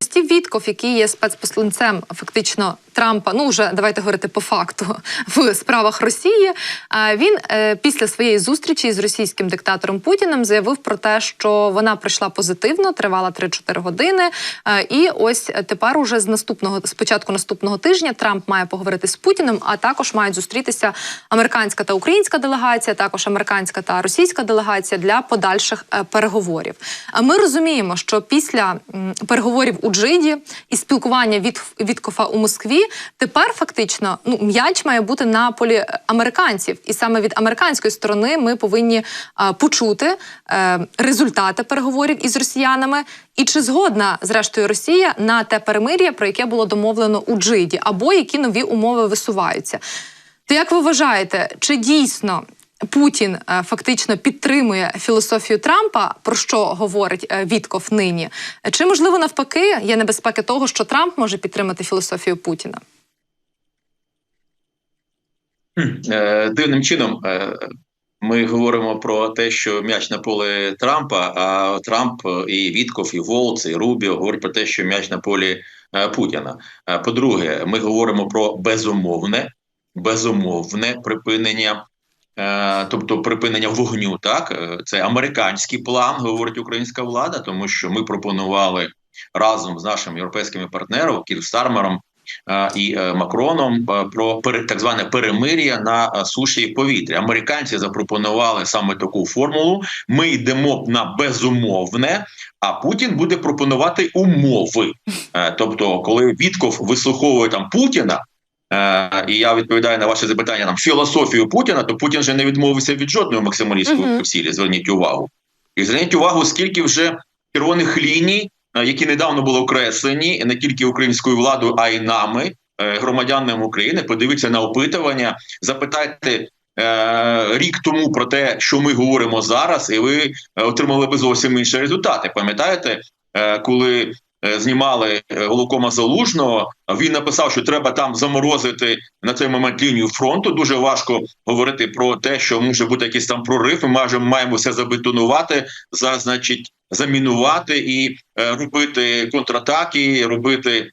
Стів Вітков, який є спецпосланцем фактично Трампа, ну вже давайте говорити по факту в справах Росії. Він е, після своєї зустрічі з російським диктатором Путіним заявив про те, що вона пройшла позитивно, тривала 3-4 години. І ось тепер, уже з наступного з початку наступного тижня, Трамп має поговорити з Путіним, а також мають зустрітися американська та українська делегація, також американська та російська делегація для подальших е, переговорів. А Ми розуміємо, що після переговорів у Джиді і спілкування від Віткофа у Москві тепер фактично ну м'яч має бути на полі американців, і саме від американської сторони ми повинні е, почути е, результати переговорів із росіянами. І чи згодна зрештою Росія на те перемир'я, про яке було домовлено у Джиді, або які нові умови висуваються? То як ви вважаєте, чи дійсно Путін е, фактично підтримує філософію Трампа, про що говорить е, Вітков нині? Чи можливо навпаки є небезпеки того, що Трамп може підтримати філософію Путіна? Е, Дивним чином ми говоримо про те, що м'яч на полі Трампа, а Трамп і Вітков, і Волц, і Рубіо говорять про те, що м'яч на полі Путіна. По-друге, ми говоримо про безумовне, безумовне припинення. Е, Тобто припинення вогню, так Е, це американський план, говорить українська влада, тому що ми пропонували разом з нашими європейськими партнерами Кір Стармером е, і Макроном про так зване перемир'я на суші і повітрі. Американці запропонували саме таку формулу. Ми йдемо на безумовне, а Путін буде пропонувати умови. Тобто, коли Вітков вислуховує там Путіна. Е, і я відповідаю на ваше запитання нам філософію Путіна, то Путін же не відмовився від жодної максималістської Мгм. цілі. Зверніть увагу. І зверніть увагу, скільки вже червоних ліній, е, які недавно були окреслені не тільки українською владою, а й нами, е, громадянами України. Подивіться на опитування, запитайте. е, Рік тому про те, що ми говоримо зараз, і ви отримали би зовсім інші результати. Пам'ятаєте, е, коли знімали е, Голокома Залужного, він написав, що треба там заморозити на цей момент лінію фронту. Дуже важко говорити про те, що може бути якийсь там прорив. Ми майже маємо все забетонувати, за значить замінувати і е, робити контратаки, робити.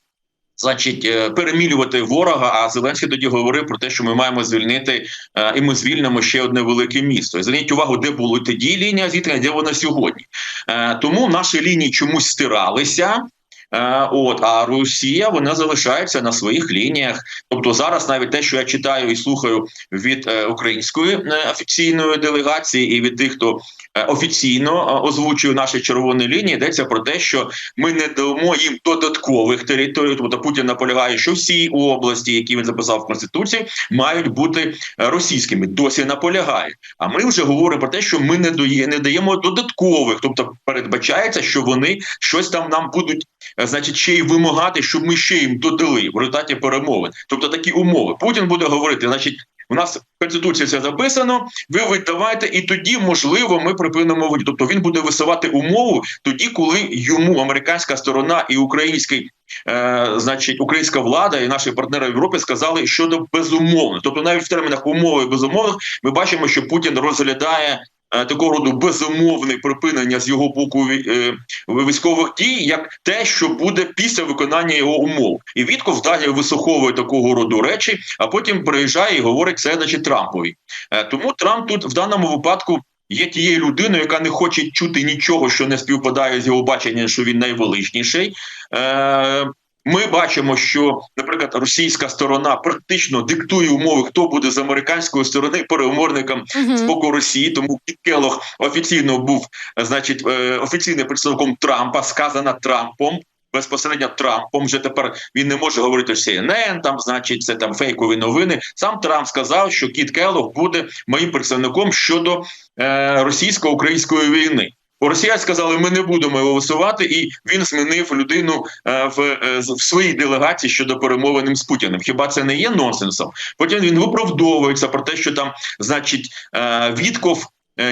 Значить, е, перемілювати ворога. А Зеленський тоді говорив про те, що ми маємо звільнити, е, і ми звільнимо ще одне велике місто. Зверніть увагу, де було тоді лінія зіткнення, де вона сьогодні. Е, Тому наші лінії чомусь стиралися. Е, От а Росія вона залишається на своїх лініях. Тобто зараз навіть те, що я читаю і слухаю від е, української е, офіційної делегації, і від тих, хто офіційно озвучує наші червоні лінії, йдеться про те, що ми не дамо їм додаткових територій. Тобто Путін наполягає, що всі області, які він записав в конституції, мають бути російськими. Досі наполягає. А ми вже говоримо про те, що ми не не даємо додаткових, тобто передбачається, що вони щось там нам будуть значить, ще й вимагати, щоб ми ще їм додали в результаті перемовин. Тобто такі умови. Путін буде говорити, значить. У нас в конституції це записано. Ви видавайте, і тоді можливо ми припинимо вогонь. Тобто він буде висувати умову тоді, коли йому американська сторона і український, е, значить, українська влада і наші партнери в Європі сказали щодо безумовно. Тобто, навіть в термінах умови безумовних ми бачимо, що Путін розглядає. Е, Такого роду безумовне припинення з його боку е, військових дій, як те, що буде після виконання його умов, і Вітков далі висуховує такого роду речі, а потім приїжджає і говорить це, значить, Трампові. Е, Тому Трамп тут в даному випадку. Є тією людиною, яка не хоче чути нічого, що не співпадає з його баченням, що він найвеличніший. Е, ми бачимо, що, наприклад, російська сторона практично диктує умови, хто буде з американської сторони переговорником з боку Росії. Тому Кіт офіційно був, значить, е, офіційним представником Трампа, сказана Трампом. Безпосередньо Трампом вже тепер він не може говорити CNN, там, значить, це там фейкові новини. Сам Трамп сказав, що Кіт Келлог буде моїм представником щодо е, російсько-української війни. Бо Росіяни сказали, ми не будемо його висувати, і він змінив людину е, в, е, в своїй делегації щодо перемовин з Путіним. Хіба це не є нонсенсом? Потім він виправдовується про те, що там, значить, е, Вітков,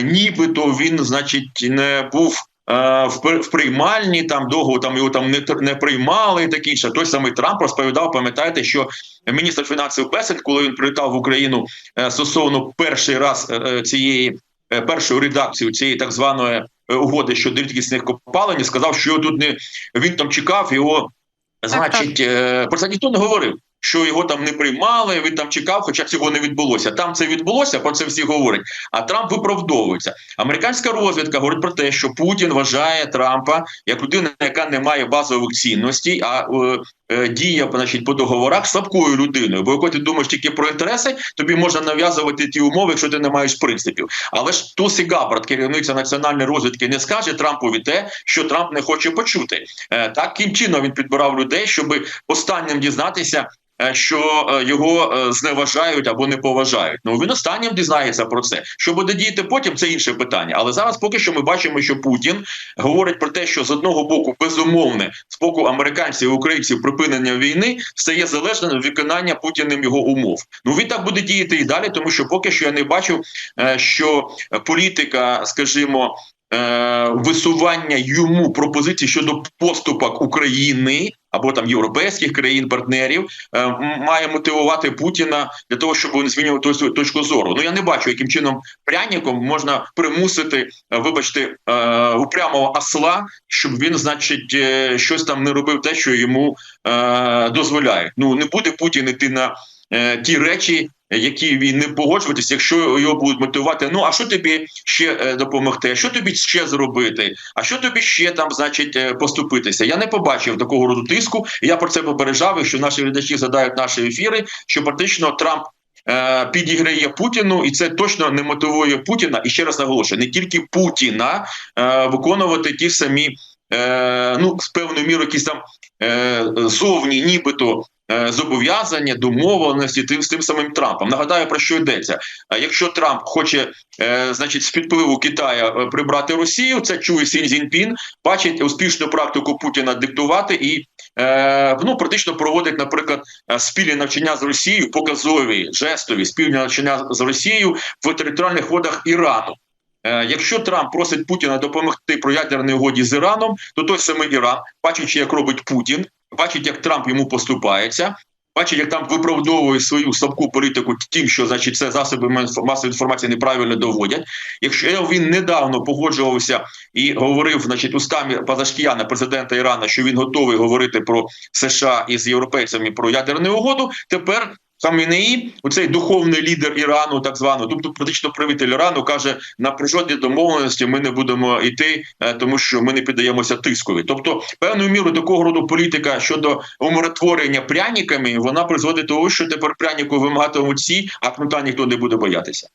нібито він, значить, не був. В приймальні там довго там його там не не приймали і таке інше. Той самий Трамп розповідав, пам'ятаєте, що міністр фінансів Песет, коли він прилітав в Україну стосовно перший раз цієї першою редакцією цієї так званої угоди щодо рідкісних копалень, і сказав, що його тут не він там чекав його. Значить, е, про це ніхто не говорив. Що його там не приймали, він там чекав, хоча цього не відбулося. Там це відбулося, про це всі говорять. А Трамп виправдовується. Американська розвідка говорить про те, що Путін вважає Трампа як людина, яка не має базових цінностей, а е, е, діє значить, по договорах слабкою людиною. Бо якщо ти думаєш тільки про інтереси, тобі можна нав'язувати ті умови, якщо ти не маєш принципів. Але ж Тусі Габбард, керівниця національної розвідки, не скаже Трампові те, що Трамп не хоче почути. Е, Таким чином він підбирав людей, щоб останнім дізнатися. е, Що його зневажають або не поважають. Ну він останнім дізнається про це. Що буде діяти потім, це інше питання. Але зараз поки що ми бачимо, що Путін говорить про те, що з одного боку безумовне з боку американців і українців припинення війни стає залежним від виконання Путіним його умов. Ну він так буде діяти і далі, тому що поки що я не бачу, е, що політика, скажімо. Е, Висування йому пропозицій щодо поступок України або там європейських країн партнерів е, має мотивувати Путіна для того, щоб він змінював свою точку зору. Ну я не бачу, яким чином пряніком можна примусити, е, вибачте, упрямого осла, щоб він, значить, щось там не робив те, що йому дозволяє. Ну не буде Путін іти на ті речі, які він не погоджуватися, якщо його будуть мотивувати. Ну а що тобі ще е, допомогти? А що тобі ще зробити? А що тобі ще там, значить, е, поступитися? Я не побачив такого роду тиску. Я про це попереджав, якщо наші глядачі задають наші ефіри, що практично Трамп. е, Підіграє Путіну, і це точно не мотивує Путіна. І ще раз наголошую, не тільки Путіна е, виконувати ті самі, е, ну з певною мірою, якісь там е, зовні, нібито зобов'язання, домовленості тим з тим самим Трампом. Нагадаю про що йдеться. Якщо Трамп хоче, е, значить, з підпливу Китая е, прибрати Росію, це чує Сін Цзіньпін, бачить успішну практику Путіна диктувати і е, ну практично проводить, наприклад, е, спільні навчання з Росією, показові жестові спільні навчання з Росією в територіальних водах Ірану. Е, Якщо Трамп просить Путіна допомогти про ядерній угоді з Іраном, то той самий Іран, бачачи, як робить Путін, бачить, як Трамп йому поступається, бачить, як Трамп виправдовує свою слабку політику тим, що значить це засоби масової інформації неправильно доводять. Якщо він недавно погоджувався і говорив, значить, устами Пазашкіяна, президента Ірана, що він готовий говорити про США із європейцями про ядерну угоду, тепер. Хамінеї, оцей духовний лідер Ірану, так званого, тобто практично правитель Ірану, каже: на при жодній домовленості ми не будемо йти, е, тому що ми не піддаємося тискові. Тобто, певною мірою такого роду політика щодо умиротворення пряниками, вона призводить до того, що тепер прянику вимагатимуть всі, а кнута ніхто не буде боятися.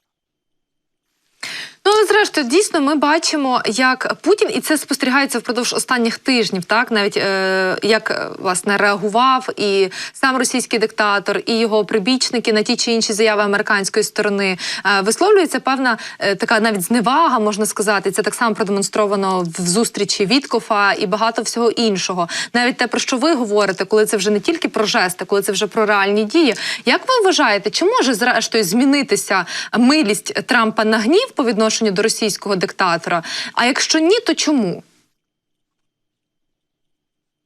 Ну, зрештою, дійсно, ми бачимо, як Путін, і це спостерігається впродовж останніх тижнів, так навіть е, як е, власне реагував і сам російський диктатор, і його прибічники на ті чи інші заяви американської сторони. Е, висловлюється певна е, така навіть зневага, можна сказати. Це так само продемонстровано в зустрічі Віткофа і багато всього іншого. Навіть те, про що ви говорите, коли це вже не тільки про жести, коли це вже про реальні дії. Як ви вважаєте, чи може зрештою змінитися милість Трампа на гнів по відношенню до російського диктатора? А якщо ні, то чому?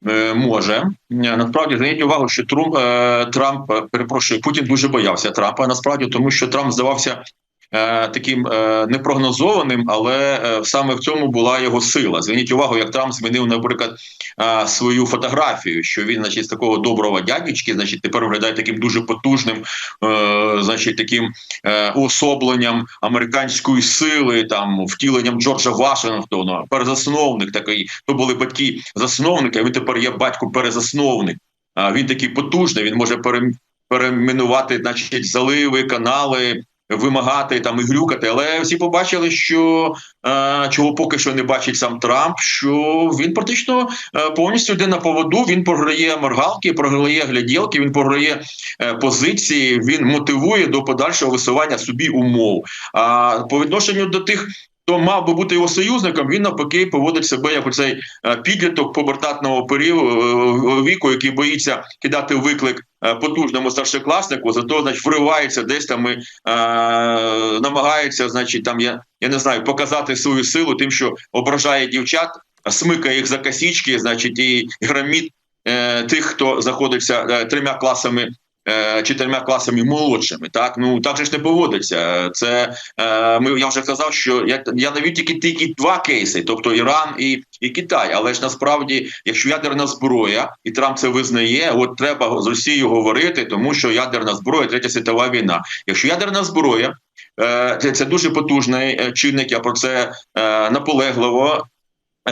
Е, Може Е, насправді зверніть увагу, що Трумп е, Трамп перепрошую, Путін дуже боявся Трампа. Насправді, тому що Трамп здавався таким е, непрогнозованим, але е, саме в цьому була його сила. Зверніть увагу, як Трамп змінив, наприклад, е, свою фотографію, що він, значить, з такого доброго дядечки, значить, тепер виглядає таким дуже потужним, е, значить, таким е, уособленням американської сили, там втіленням Джорджа Вашингтона, перезасновник такий. То були батьки засновники, а він тепер є батько перезасновник. А він такий потужний. Він може перем- перейменувати, значить, заливи, канали. Вимагати там і грюкати, але всі побачили, що е, чого поки що не бачить сам Трамп, що він практично е, повністю йде на поводу. Він програє моргалки, програє гляділки, він програє е, позиції, він мотивує до подальшого висування собі умов. А по відношенню до тих. Хто мав би бути його союзником, він навпаки поводить себе як оцей е, підліток побертатного періоду е, віку, який боїться кидати виклик е, потужному старшокласнику, зато значить вривається десь там і е, намагається, значить, там я, я не знаю, показати свою силу, тим, що ображає дівчат, смикає їх за косічки, значить, і громіт е, тих, хто знаходиться е, трьома класами е, чотирма класами молодшими. Так ну так же ж не поводиться. Це е, ми я вже казав, що я я навів тільки тільки два кейси, тобто Іран і, і Китай. Але ж насправді, якщо ядерна зброя, і Трамп це визнає, от треба з Росією говорити, тому що ядерна зброя, третя світова війна. Якщо ядерна зброя. е, Це, це дуже потужний е, чинник. Я про це е, наполегливо Е,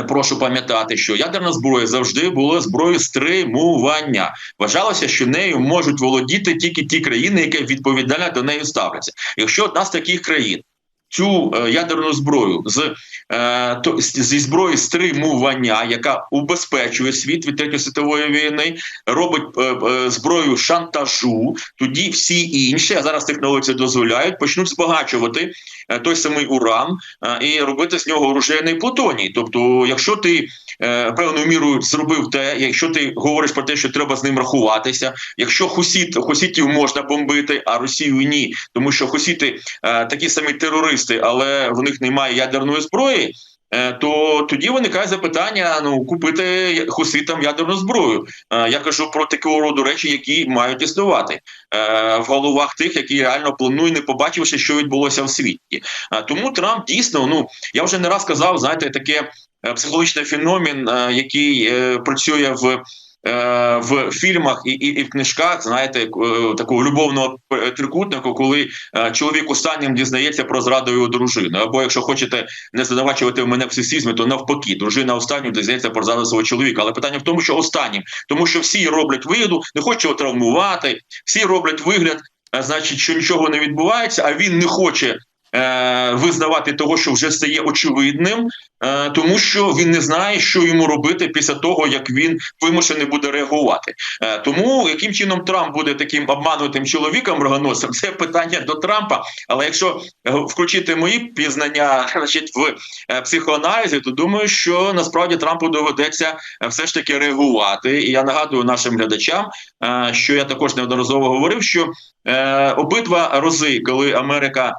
Прошу пам'ятати, що ядерна зброя завжди була зброєю стримування. Вважалося, що нею можуть володіти тільки ті країни, які відповідально до неї ставляться. Якщо одна з таких країн цю е, ядерну зброю з е, то, зі зброї стримування, яка убезпечує світ від третьої світової війни, робить е, зброю шантажу, тоді всі інші, а зараз технології це дозволяють, почнуть збагачувати той самий уран і робити з нього оружейний плутоній. Тобто, якщо ти певною мірою зробив те, якщо ти говориш про те, що треба з ним рахуватися, якщо хусіт, хусітів можна бомбити, а Росію ні, тому що хусіти е, такі самі терористи, але в них немає ядерної зброї. е, То тоді виникає запитання: ну купити хуситам ядерну зброю. Е, Я кажу про такого роду речі, які мають існувати е, в головах тих, які реально планують, не побачивши, що відбулося в світі. Е, Тому Трамп дійсно, ну я вже не раз казав, знаєте, таке е, психологічний феномен, е, який е, працює в. е, В фільмах і, і, і в книжках, знаєте, е, такого любовного е, трикутнику, коли е, чоловік останнім дізнається про зраду його дружини. Або якщо хочете не звинувачувати мене в сексизмі, то навпаки, дружина останнім дізнається про зраду свого чоловіка. Але питання в тому, що останнім, тому що всі роблять вигляду, не хочуть його травмувати, всі роблять вигляд, е, значить, що нічого не відбувається, а він не хоче. Е, Визнавати того, що вже стає очевидним, е, тому що він не знає, що йому робити після того, як він вимушений буде реагувати. Е, Тому яким чином Трамп буде таким обманутим чоловіком рогоносцем, це питання до Трампа. Але якщо включити мої пізнання, значить, в психоаналізі, то думаю, що насправді Трампу доведеться все ж таки реагувати. І я нагадую нашим глядачам, що я також неодноразово говорив, що обидва рази, коли Америка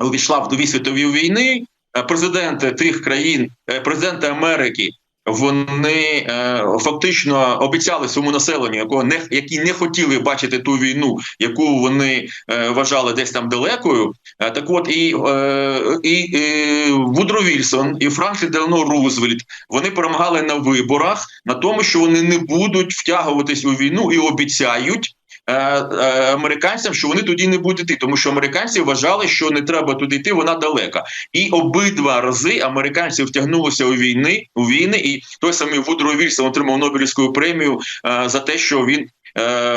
увійшла в дві світові війни, е, президенти тих країн, е, президенти Америки. Вони е, фактично обіцяли своєму населенню, якого не які не хотіли бачити ту війну, яку вони вважали десь там далекою. Так от і, і, е, Вудро Вільсон і Франклін Делано Рузвельт вони перемагали на виборах на тому, що вони не будуть втягуватись у війну і обіцяють. Е, е, Американцям, що вони туди не будуть йти, тому що американці вважали, що не треба туди йти, вона далека. І обидва рази американці втягнулися у війни у війни, і той самий Вудро Вільсон отримав Нобелівську премію е, за те, що він.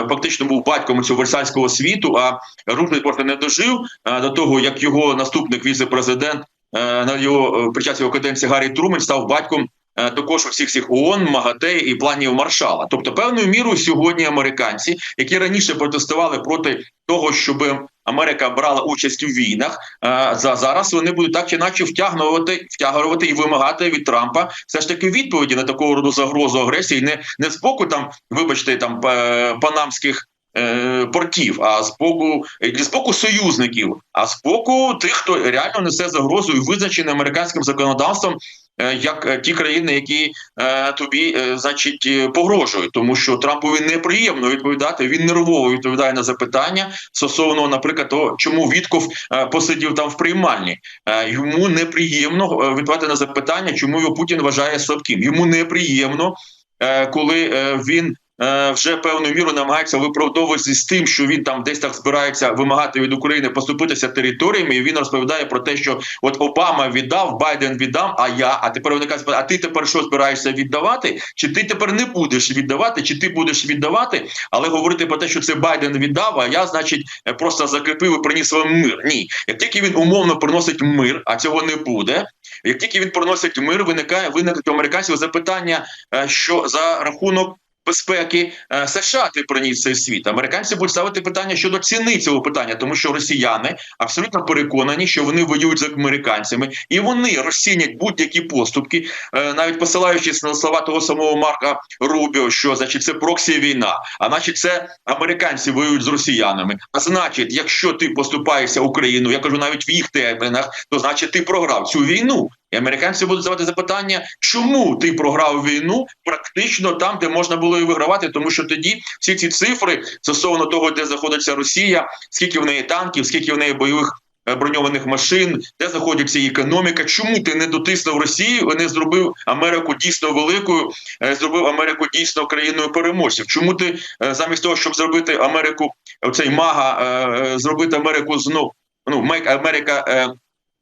Фактично був батьком цього версальського світу, а Рузвельт не дожив до того, як його наступник віце-президент на його під час його каденції Гаррі Трумен став батьком е, також всіх всіх ООН, МАГАТЕ і планів Маршала. Тобто, певною мірою сьогодні американці, які раніше протестували проти того, щоб Америка брала участь у війнах, е, за зараз вони будуть так чи інакше втягнувати, втягувати і вимагати від Трампа все ж таки відповіді на такого роду загрозу агресії, не, не з боку там, вибачте, там е, панамських. Е, Портів, а з боку не з боку союзників, а з боку тих, хто реально несе загрозу і визначений американським законодавством е, як е, ті країни, які е, тобі, е, значить, е, погрожують, тому що Трампові неприємно відповідати. Він нервово відповідає на запитання стосовно, наприклад, того, чому Вітков е, посидів там в приймальні. Е, йому неприємно е, відповідати на запитання, чому його Путін вважає слабким. Йому неприємно, е, коли е, він. Е, Вже певною мірою намагається виправдовуватися з тим, що він там десь так збирається вимагати від України поступитися територіями. І він розповідає про те, що от Обама віддав, Байден віддав. А я, а тепер виникає а ти тепер що збираєшся віддавати? Чи ти тепер не будеш віддавати, чи ти будеш віддавати? Але говорити про те, що це Байден віддав, а я, значить, просто закріпив і приніс вам мир. Ні, як тільки він умовно приносить мир, а цього не буде. Як тільки він приносить мир, виникає виникне у американців запитання, е, що за рахунок. Безпеки е, США ти приніс цей світ. Американці будуть ставити питання щодо ціни цього питання, тому що росіяни абсолютно переконані, що вони воюють з американцями, і вони розцінять будь-які поступки, е, навіть посилаючись на слова того самого Марка Рубіо, що значить це проксі війна, а значить, це американці воюють з росіянами. А значить, якщо ти поступаєшся Україну, я кажу навіть в їх термінах, то значить ти програв цю війну. І американці будуть задавати запитання, чому ти програв війну практично там, де можна було і вигравати, тому що тоді всі ці цифри стосовно того, де знаходиться Росія, скільки в неї танків, скільки в неї бойових е, броньованих машин, де знаходиться її економіка. Чому ти не дотиснув Росію не зробив Америку дійсно великою, е, зробив Америку дійсно країною переможців? Чому ти е, замість того, щоб зробити Америку, цей мага, зробити Америку знов ну е,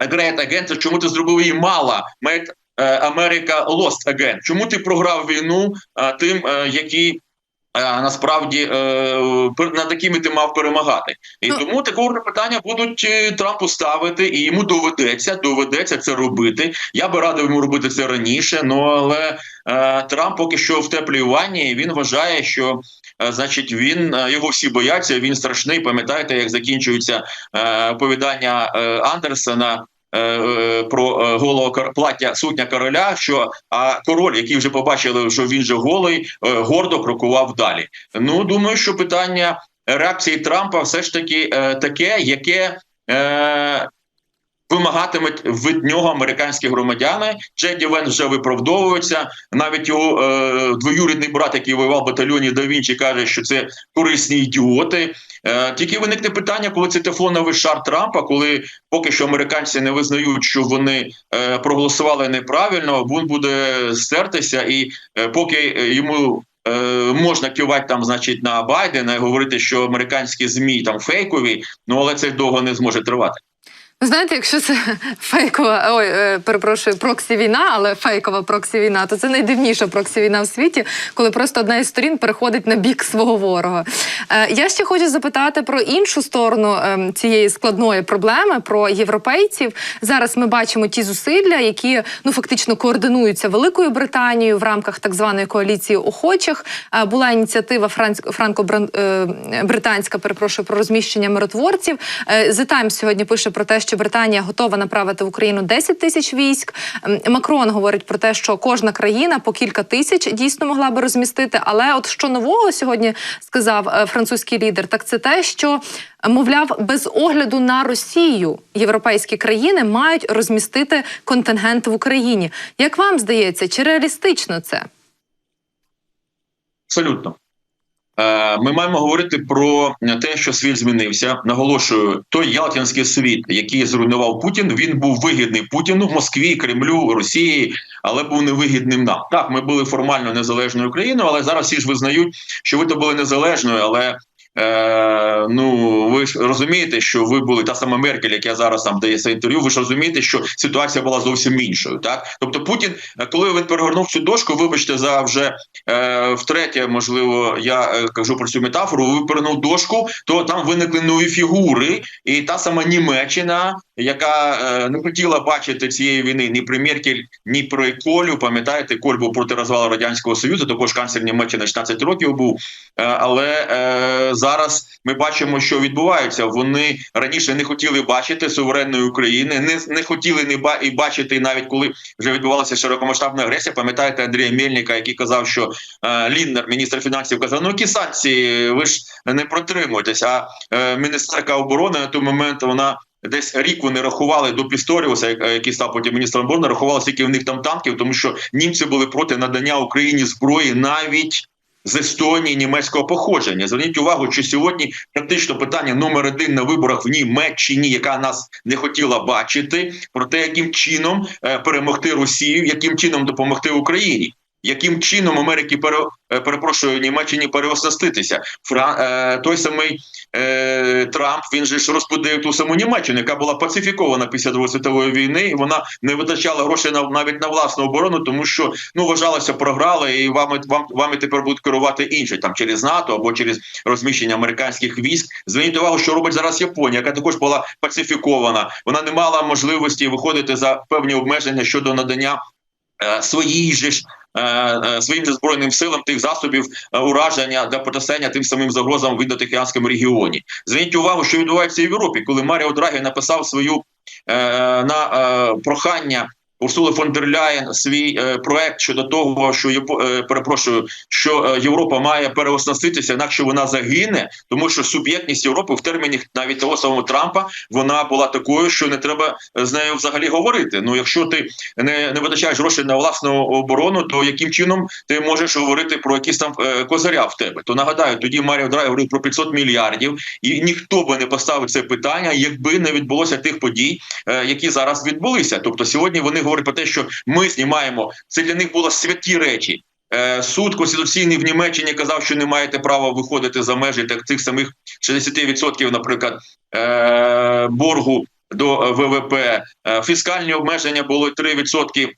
Great Again, чому ти зробив її мала? Make е, America Lost Again? Чому ти програв війну е, тим, е, які е, насправді е, над якими ти мав перемагати? І Ну- тому такого питання будуть е, Трампу ставити, і йому доведеться доведеться це робити. Я би радив йому робити це раніше. Ну але е, Трамп поки що в теплій ванні. і Він вважає, що е, значить він е, його всі бояться. Він страшний. Пам'ятаєте, як закінчується е, оповідання е, Андерсона. е, е, Про е, голого плаття сутня короля, що а король, який вже побачили, що він же голий, е, гордо крокував далі. Ну думаю, що питання реакції Трампа все ж таки е, таке, яке е, вимагатимуть від нього американські громадяни. Джеді Венс вже виправдовується. Навіть його е, двоюрідний брат, який воював в батальйоні да Вінчі, каже, що це корисні ідіоти. Е, тільки виникне питання, коли це тефлоновий шар Трампа, коли поки що американці не визнають, що вони е, проголосували неправильно, він буде стертися, і е, поки йому. е, Можна кивати там, значить, на Байдена і говорити, що американські змі там фейкові, ну але це довго не зможе тривати. Знаєте, якщо це фейкова, ой, е, перепрошую, проксі війна, але фейкова проксі війна, то це найдивніша проксі війна в світі, коли просто одна із сторін переходить на бік свого ворога. Е, я ще хочу запитати про іншу сторону е, цієї складної проблеми, про європейців. Зараз ми бачимо ті зусилля, які ну фактично координуються Великою Британією в рамках так званої коаліції охочих. Е, була ініціатива франко-британська, перепрошую, про розміщення миротворців. Е, The Times сьогодні пише про те, що Британія готова направити в Україну 10 тисяч військ. Ем, Макрон говорить про те, що кожна країна по кілька тисяч дійсно могла би розмістити. Але от що нового сьогодні сказав е, французький лідер, так це те, що мовляв, без огляду на Росію європейські країни мають розмістити контингент в Україні. Як вам здається, чи реалістично це? Абсолютно. Е, Ми маємо говорити про те, що світ змінився. Наголошую, той Ялтинський світ, який зруйнував Путін, він був вигідний Путіну, Москві, Кремлю, Росії, але був невигідним нам. Так, ми були формально незалежною країною, але зараз всі ж визнають, що ви то були незалежною, але. Е, ну ви ж розумієте, що ви були та сама Меркель, яка зараз там дає це інтерв'ю. Ви ж розумієте, що ситуація була зовсім іншою. Так, тобто Путін, е, коли він перегорнув цю дошку, вибачте, за вже е, втретє, можливо, я е, кажу про цю метафору. Ви перегорнув дошку, то там виникли нові фігури, і та сама Німеччина, яка е, не хотіла бачити цієї війни ні при Меркель, ні при Колю. Пам'ятаєте, Коль був проти розвалу радянського союзу. Також канцлер Німеччини 16 років був. Е, але е, зараз ми бачимо, що відбувається. Вони раніше не хотіли бачити суверенної України, не, не хотіли не ба і бачити, навіть коли вже відбувалася широкомасштабна агресія. Пам'ятаєте Андрія Мельника, який казав, що е, Ліннер, міністр фінансів, казав: ну які санкції, ви ж не протримуєтесь. А е, міністерка оборони на той момент вона. Десь рік вони рахували до Пісторіуса, як- який став потім міністром оборони, рахували, скільки в них там танків, тому що німці були проти надання Україні зброї навіть з Естонії німецького походження. Зверніть увагу, що сьогодні практично питання номер один на виборах в Німеччині, яка нас не хотіла бачити, про те, яким чином е, перемогти Росію, яким чином допомогти Україні. Яким чином Америки пере, е, перепрошую Німеччині переоснаститися? Фра, е, той самий е, Трамп він же ж розбудив ту саму Німеччину, яка була пацифікована після Другої світової війни, і вона не витрачала грошей на навіть на власну оборону, тому що ну вважалося, програли, і вами вам вами тепер будуть керувати інші там через НАТО або через розміщення американських військ. Зверніть увагу, що робить зараз Японія, яка також була пацифікована. Вона не мала можливості виходити за певні обмеження щодо надання е, своїй же ж. Е, е, Своїм збройним силам тих засобів е, ураження для протистояння тим самим загрозам в індотихіанському регіоні. Зверніть увагу, що відбувається в Європі, коли Маріо Драгі написав свою на прохання Урсули фон дер Ляєн свій е, проект щодо того, що е, перепрошую, що е, Європа має переоснаститися, інакше вона загине, тому що суб'єктність Європи в терміні навіть того самого Трампа вона була такою, що не треба з нею взагалі говорити. Ну, якщо ти не, не витрачаєш гроші на власну оборону, то яким чином ти можеш говорити про якісь там е, козиря в тебе? То нагадаю, тоді Маріо Драй говорив про 500 мільярдів, і ніхто би не поставив це питання, якби не відбулося тих подій, е, які зараз відбулися. Тобто сьогодні вони говорять про те, що ми знімаємо це для них було святі речі. Е, Суд конституційний в Німеччині казав, що не маєте права виходити за межі так цих самих 60%, наприклад, е, боргу до е, ВВП. Фіскальні обмеження було 3%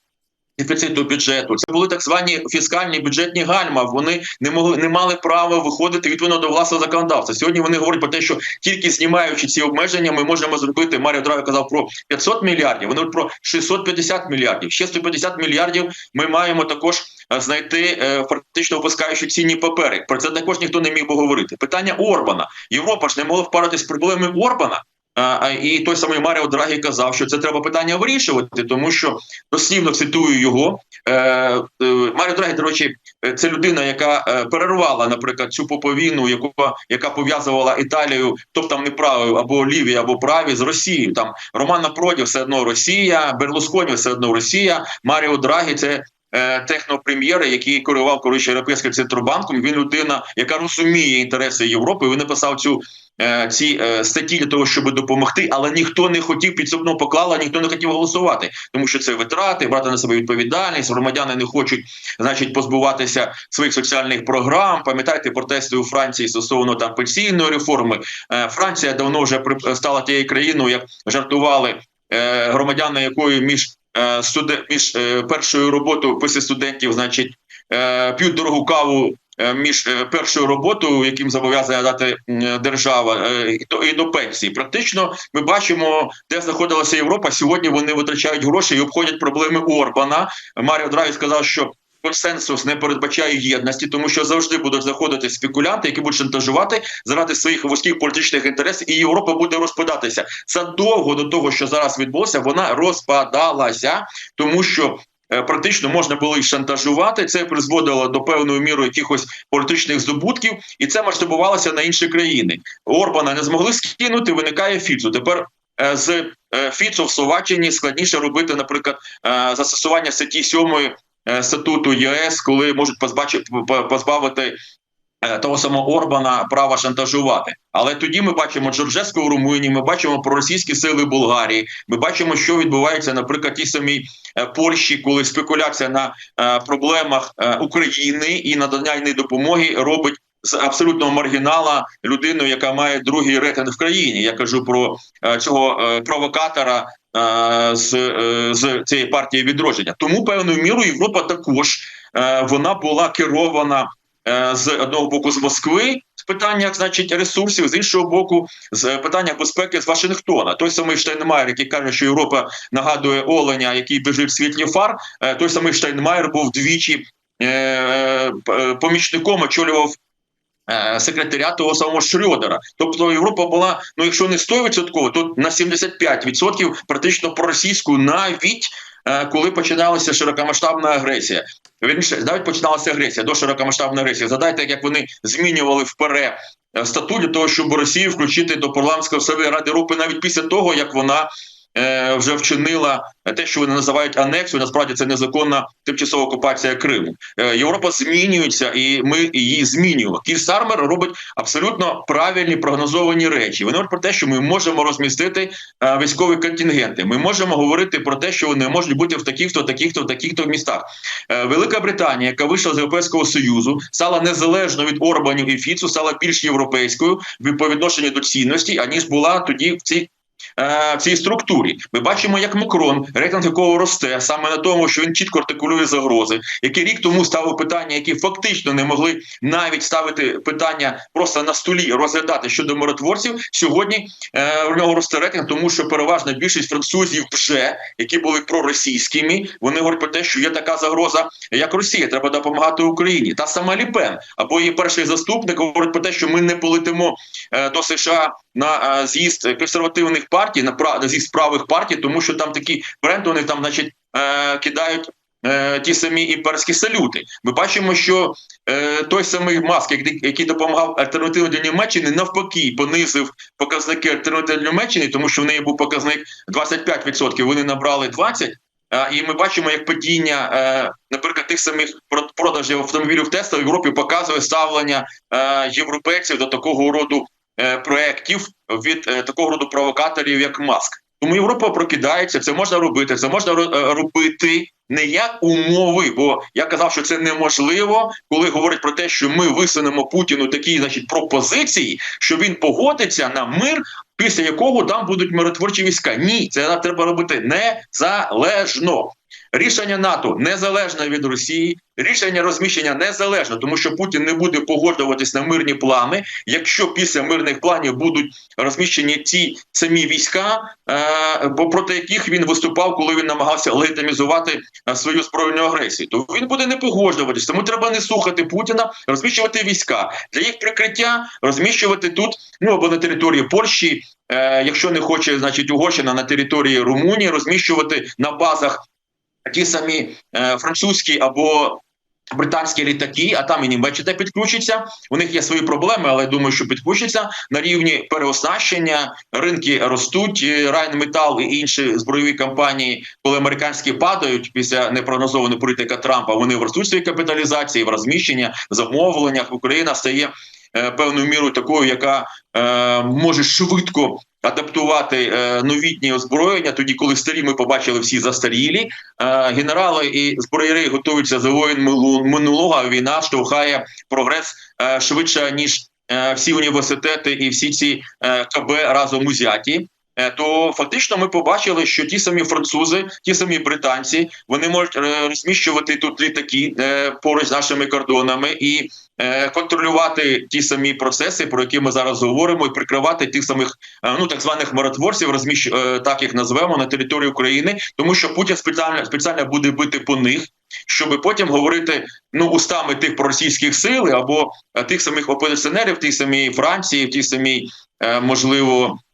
дефіциту бюджету. Це були так звані фіскальні бюджетні гальма. Вони не могли не мали права виходити відповідно до власного законодавства. Сьогодні вони говорять про те, що тільки знімаючи ці обмеження, ми можемо зробити. Маріо Драгі казав про 500 мільярдів. Вони говорять про 650 мільярдів. Ще 150 мільярдів ми маємо також е, знайти е, фактично опускаючи цінні папери. Про це також ніхто не міг би говорити. Питання Орбана. Європа ж не могла впоратись з проблемами Орбана. І той самий Маріо Драгі казав, що це треба питання вирішувати, тому що дослівно цитую його. Е, е, Маріо Драгі, до речі, це людина, яка е, перервала, наприклад, цю поповіну, яку яка пов'язувала Італію, б там не правив, або ліві, або праві з Росією. Там Роман Напродів все одно Росія, Берлусконі все одно Росія. Маріо Драгі це. Е, Технопрем'єр, який керував коротше Європейським центробанком, він людина, яка розуміє інтереси Європи. Він написав цю е, ці е, статті для того, щоб допомогти, але ніхто не хотів підсобно поклала, ніхто не хотів голосувати, тому що це витрати, брати на себе відповідальність. Громадяни не хочуть, значить, позбуватися своїх соціальних програм. Пам'ятаєте протести у Франції стосовно там пенсійної реформи. Франція давно вже стала тією країною, як жартували громадяни, якої між е, студе- між е, першою роботою після студентів, значить, е, п'ють дорогу каву між першою роботою, яким зобов'язана дати держава, і до пенсії. Практично ми бачимо, де знаходилася Європа. Сьогодні вони витрачають гроші і обходять проблеми Орбана. Маріо Драві сказав, що. Консенсус не передбачає єдності, тому що завжди будуть заходити спекулянти, які будуть шантажувати заради своїх вузьких політичних інтересів, і Європа буде розпадатися. Задовго до того, що зараз відбулося, вона розпадалася, тому що е, практично можна було і шантажувати. Це призводило до певної міри якихось політичних здобутків, і це масштабувалося на інші країни. Орбана не змогли скинути. Виникає Фіцу. Тепер е, з е, Фіцо в Словаччині складніше робити, наприклад, застосування статті 7 е, статуту ЄС, коли можуть позбачи- по- позбавити. е, Того самого Орбана права шантажувати, але тоді ми бачимо Джорджеску в Румунії, ми бачимо проросійські сили Болгарії. Ми бачимо, що відбувається, наприклад, тій самій е, Польщі, коли спекуляція на е, проблемах е, України і надання допомоги робить з абсолютного маргінала людину, яка має другий рейтинг в країні. Я кажу про е, цього е, провокатора е, з, е, з цієї партії відродження. Тому певною мірою Європа також е, вона була керована е, з одного боку з Москви з питання, значить, ресурсів, з іншого боку, з питання безпеки з Вашингтона. Той самий Штайнмаєр, який каже, що Європа нагадує оленя, який біжить в світлі фар. е, Той самий Штайнмаєр був двічі е, помічником, очолював. Е, Секретаря того самого Шрёдера. Тобто Європа була, ну якщо не 100%, то на 75% практично проросійською, навіть е, коли починалася широкомасштабна агресія. Вірніше, навіть починалася агресія до широкомасштабної агресії. Задайте, як вони змінювали вперед е, статут для того, щоб Росію включити до парламентської Асамблеї Ради Європи, навіть після того, як вона вже вчинила те, що вони називають анексією. Насправді це незаконна тимчасова окупація Криму. Е, Європа змінюється, і ми її змінюємо. Кір Сармер робить абсолютно правильні прогнозовані речі. Вони про те, що ми можемо розмістити е, військові контингенти. Ми можемо говорити про те, що вони можуть бути в таких-то, таких-то, таких-то містах. Е, Велика Британія, яка вийшла з Європейського Союзу, стала незалежно від Орбанів і Фіцу, стала більш європейською по відношенню до цінності, аніж була тоді в цій. Е, В цій структурі ми бачимо, як Макрон, рейтинг якого росте саме на тому, що він чітко артикулює загрози, який рік тому ставив питання, які фактично не могли навіть ставити питання просто на столі розглядати щодо миротворців. Сьогодні е, у нього росте рейтинг, тому що переважна більшість французів вже які були проросійськими, вони говорять про те, що є така загроза, як Росія, треба допомагати Україні. Та сама Ліпен або її перший заступник говорить про те, що ми не полетимо е, до США на е, з'їзд консервативних партій, на з'їзд правих партій, тому що там такі бренди, вони там, значить. е, кидають. е, Ті самі імперські салюти. Ми бачимо, що е, той самий Маск, який, який допомагав для Німеччини, навпаки, понизив показники альтернативно для Німеччини, тому що в неї був показник 25%, вони набрали 20%. А, і ми бачимо, як падіння, е, наприклад, тих самих про- продажів автомобілів Тесла в Європі показує ставлення е, європейців до такого роду е, проєктів від е, такого роду провокаторів, як Маск. Тому Європа прокидається, це можна робити. Це можна е, робити не як умови, бо я казав, що це неможливо, коли говорять про те, що ми висунемо Путіну такі, значить, пропозиції, що він погодиться на мир, після якого там будуть миротворчі війська. Ні, це треба робити незалежно. Рішення НАТО незалежне від Росії, рішення розміщення незалежно, тому що Путін не буде погоджуватись на мирні плани. Якщо після мирних планів будуть розміщені ті самі війська, е, проти яких він виступав, коли він намагався легітимізувати е, свою збройну агресію, то він буде не погоджуватись. Тому треба не слухати Путіна, розміщувати війська для їх прикриття, розміщувати тут, ну або на території Польщі, е, якщо не хоче, значить Угорщина на території Румунії, розміщувати на базах ті самі е, французькі або британські літаки, а там і Німеччина підключиться. У них є свої проблеми, але думаю, що підключиться на рівні переоснащення. Ринки ростуть. Райнметал і інші збройові компанії, коли американські падають після непрогнозованої політики Трампа, вони ростуть в своїй капіталізації, в розміщення, замовленнях. Україна стає е, певною мірою такою, яка е, може швидко адаптувати е, новітні озброєння, тоді коли старі ми побачили всі застарілі. Е, генерали і зброяри готуються за воїн минулого. А війна штовхає прогрес е, швидше ніж всі університети і всі ці КБ разом узяті. То фактично ми побачили, що ті самі французи, ті самі британці, вони можуть розміщувати тут літаки поруч з нашими кордонами і контролювати ті самі процеси, про які ми зараз говоримо, і прикривати тих самих е, ну так званих миротворців, розміщ е, так їх назвемо на території України, тому що Путін спеціально спеціально буде бити по них. Щоб потім говорити ну устами тих проросійських сил або е, тих самих опозиціонерів, тій самій Франції, в тій самій е, можливо е,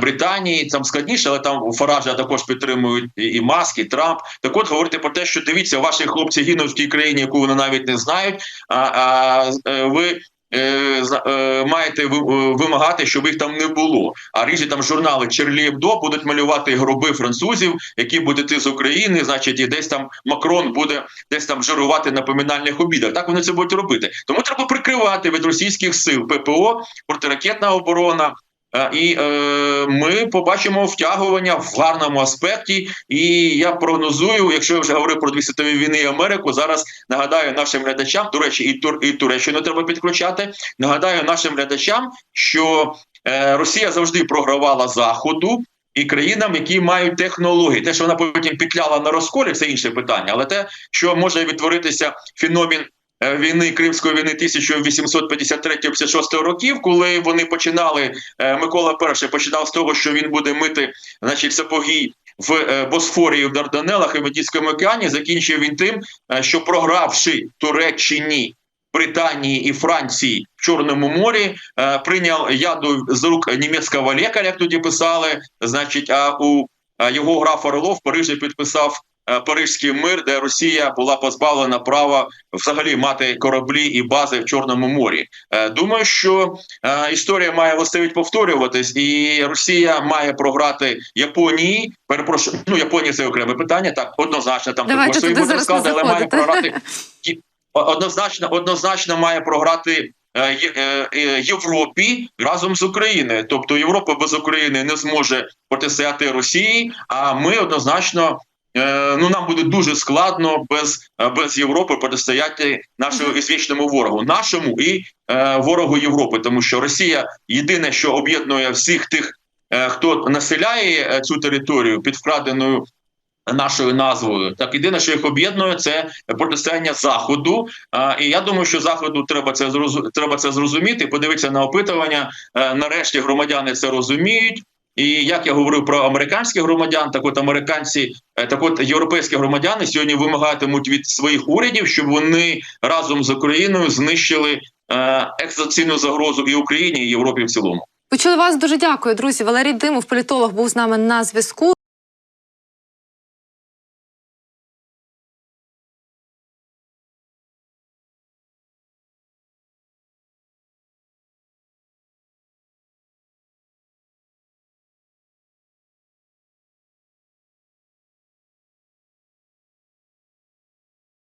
Британії, там складніше, але там Фаража також підтримують і, і Маск, і Трамп. Так от говорити про те, що дивіться, ваші хлопці гинуть в тій країні, яку вони навіть не знають. А, а е, ви. е, е, Маєте е, вимагати, щоб їх там не було. А різні там журнали Черлі Ебдо будуть малювати гроби французів, які будуть з України, значить, і десь там Макрон буде десь там жирувати на поминальних обідах. Так вони це будуть робити. Тому треба прикривати від російських сил ППО, протиракетна оборона. Е, І е, ми побачимо втягування в гарному аспекті. І я прогнозую, якщо я вже говорив про дві світові війни і Америку, зараз нагадаю нашим глядачам, до речі, і Тур і Туреччину треба підключати. Нагадаю нашим глядачам, що е, Росія завжди програвала Заходу. І країнам, які мають технології, те, що вона потім петляла на розколі, це інше питання. Але те, що може відтворитися феномен війни Кримської війни 1853-56 років, коли вони починали, е, Микола І починав з того, що він буде мити, значить, сапоги в е, Босфорі, в Дарданелах і в Індійському океані. Закінчив він тим, е, що програвши Туреччині. Британії і Франції в Чорному морі е, прийняв яду з рук німецького лікаря, як тоді писали. Значить, а у е, його граф Орлов в Парижі підписав е, Паризький мир, де Росія була позбавлена права взагалі мати кораблі і бази в Чорному морі. Е, думаю, що е, історія має властивість повторюватись, і Росія має програти Японії. Перепрошую, ну Японія це окреме питання. Так однозначно там Давайте туди зараз не але має програти однозначно, однозначно має програти Європі разом з Україною. Тобто Європа без України не зможе протистояти Росії. А ми однозначно. Е, Ну, нам буде дуже складно без, е, без Європи протистояти нашому ізвічному ворогу, нашому і е, ворогу Європи, тому що Росія єдине, що об'єднує всіх тих, е, хто населяє цю територію під вкраденою нашою назвою. Так єдине, що їх об'єднує, це протистояння заходу. А, і я думаю, що заходу треба це зрозу- треба це зрозуміти. Подивитися на опитування. Е, нарешті громадяни це розуміють. І як я говорив про американських громадян, так от американці, е, так от європейські громадяни сьогодні вимагатимуть від своїх урядів, щоб вони разом з Україною знищили е, екзоційну загрозу і Україні, і Європі в цілому. Почули вас дуже дякую, друзі. Валерій Димов, політолог, був з нами на зв'язку.